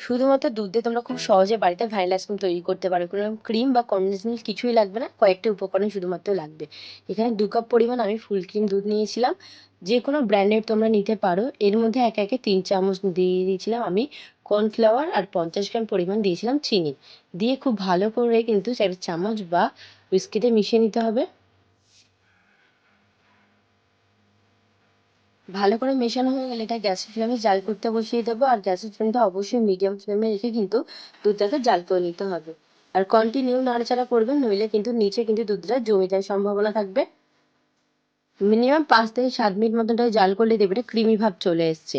শুধুমাত্র দুধ দিয়ে তোমরা খুব সহজে বাড়িতে ভ্যানিলা আইসক্রিম তৈরি করতে পারো। কোনো ক্রিম বা মিল্ক কিছুই লাগবে না, কয়েকটি উপকরণ শুধুমাত্র লাগবে। এখানে দু কাপ পরিমাণ আমি ফুল ক্রিম দুধ নিয়েছিলাম। যে কোনো ব্র্যান্ডের তোমরা নিতে পারো। এর মধ্যে একে একে তিন চামচ দিয়ে দিয়েছিলাম আমি কর্নফ্লাওয়ার আর পঞ্চাশ গ্রাম পরিমাণ দিয়েছিলাম চিনি। দিয়ে খুব ভালো করে কিন্তু চামচ বা বিস্কিটে মিশিয়ে নিতে হবে। ভালো করে মেশানো হয়ে গেলে এটা গ্যাসের ফ্লেমে জাল করতে বসিয়ে দেবো। আর গ্যাসের ফ্লেমটা অবশ্যই মিডিয়াম ফ্লেমে রেখে কিন্তু দুধটাকে জাল করে নিতে হবে। আর কন্টিনিউ নাড়াচাড়া করবেন, নইলে কিন্তু নিচে কিন্তু দুধটা জমে যাওয়ার সম্ভাবনা থাকবে। মিনিমাম পাঁচ থেকে সাত মিনিট মতনটা জাল করলে দেখবে ক্রিমি ভাব চলে এসছে।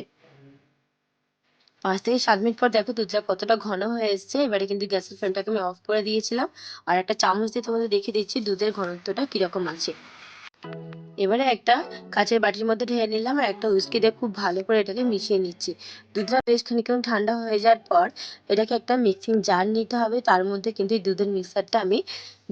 পাঁচ থেকে সাত মিনিট পর দেখো দুধটা কতটা ঘন হয়ে এসছে। এবারে কিন্তু গ্যাসের ফ্লেমটাকে আমি অফ করে দিয়েছিলাম। আর একটা চামচ দিয়ে তোমাদের দেখিয়ে দিচ্ছি দুধের ঘনত্বটা কীরকম আছে। এবারে একটা কাঁচের বাটির মধ্যে ঢেলে নিলাম আর একটা উইস্কি দিয়ে খুব ভালো করে এটাকে মিশিয়ে নিচ্ছি। দুধটা বেশ খানিকক্ষণ ঠান্ডা হয়ে যাওয়ার পর এটাকে একটা মিক্সিং জার নিতে হবে, তার মধ্যে কিন্তু এই দুধের মিক্সারটা আমি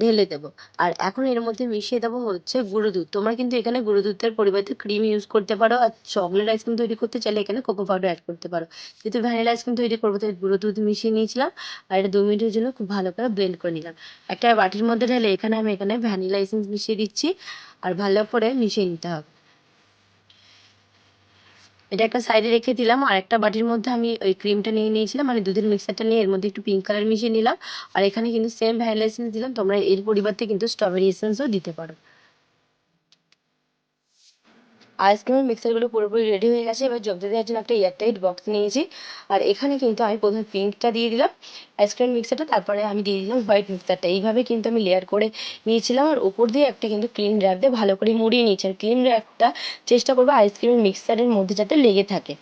ঢেলে দেবো। আর এখন এর মধ্যে মিশিয়ে দেবো হচ্ছে গুঁড়ো দুধ। তোমরা কিন্তু এখানে গুঁড়ো দুধের পরিবর্তে ক্রিম ইউজ করতে পারো আর চকলেট আইসক্রিম তৈরি করতে চাইলে এখানে কোকো পাউডার অ্যাড করতে পারো। যেহেতু ভ্যানিলা আইসক্রিম তৈরি করব, তাই গুঁড়ো দুধ মিশিয়ে নিয়েছিলাম আর এটা দু মিনিটের জন্য খুব ভালো করে ব্লেন্ড করে নিলাম। একটা বাটির মধ্যে ঢেলে এখানে আমি এখানে ভ্যানিলা এসেন্স মিশিয়ে দিচ্ছি। আর ভালো করে মিশিয়ে নিতে হবে। এটা একটা সাইডে রেখে দিলাম, আর একটা বাটির মধ্যে আমি ওই ক্রিমটা নিয়ে নিয়েছিলাম মানে দুধের মিক্সারটা নিয়ে এর মধ্যে একটু পিঙ্ক কালার মিশিয়ে নিলাম। আর এখানে কিন্তু সেম ভ্যানিলা এসেন্স দিলাম, তোমরা এর পরিবর্তে কিন্তু স্ট্রবেরি এসেন্সও দিতে পারো। আইসক্রিমের মিক্সারগুলো পুরোপুরি রেডি হয়ে গেছে। এবার জমতে দেওয়ার জন্য একটা এয়ারটাইট বক্স নিয়েছি। আর এখানে কিন্তু আমি প্রথমে পিঙ্কটা দিয়ে দিলাম। আইসক্রিম মিক্সারটা, তারপরে আমি দিয়ে দিলাম হোয়াইট মিক্সারটা। এইভাবে কিন্তু আমি লেয়ার করে নিয়েছিলাম। আর ওপর দিয়ে একটা কিন্তু ক্লিন র্যাপ দিয়ে ভালো করে মুড়িয়ে নিয়েছি। আর ক্লিন র্যাপটা চেষ্টা করব আইসক্রিমের মিক্সারের মধ্যে যাতে লেগে থাকে।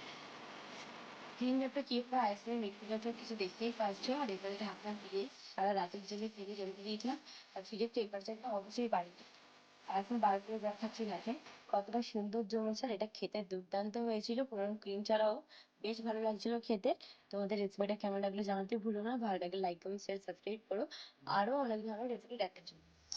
ক্লিন আইসক্রিম কিছু দেখতেই পাচ্ছ। আর এবারে ঢাকনা দিয়ে সারা রাতের জন্য দিয়েছিলাম। আর অবশ্যই বাড়িয়ে এখন বার করে দেখাচ্ছি দেখেন কতটা সুন্দর জমেছে আর এটা খেতে দুর্দান্ত হয়েছিল। পুরো ক্রিম ছাড়াও বেশ ভালো লাগছিল খেতে। তোমাদের রেসিপিটা কেমন লাগল জানাতে ভুলো না। ভালো লাগলে লাইক কমেন্ট শেয়ার সাবস্ক্রাইব করো। আরও অনেক ধরনের রেসিপি দেখার জন্য।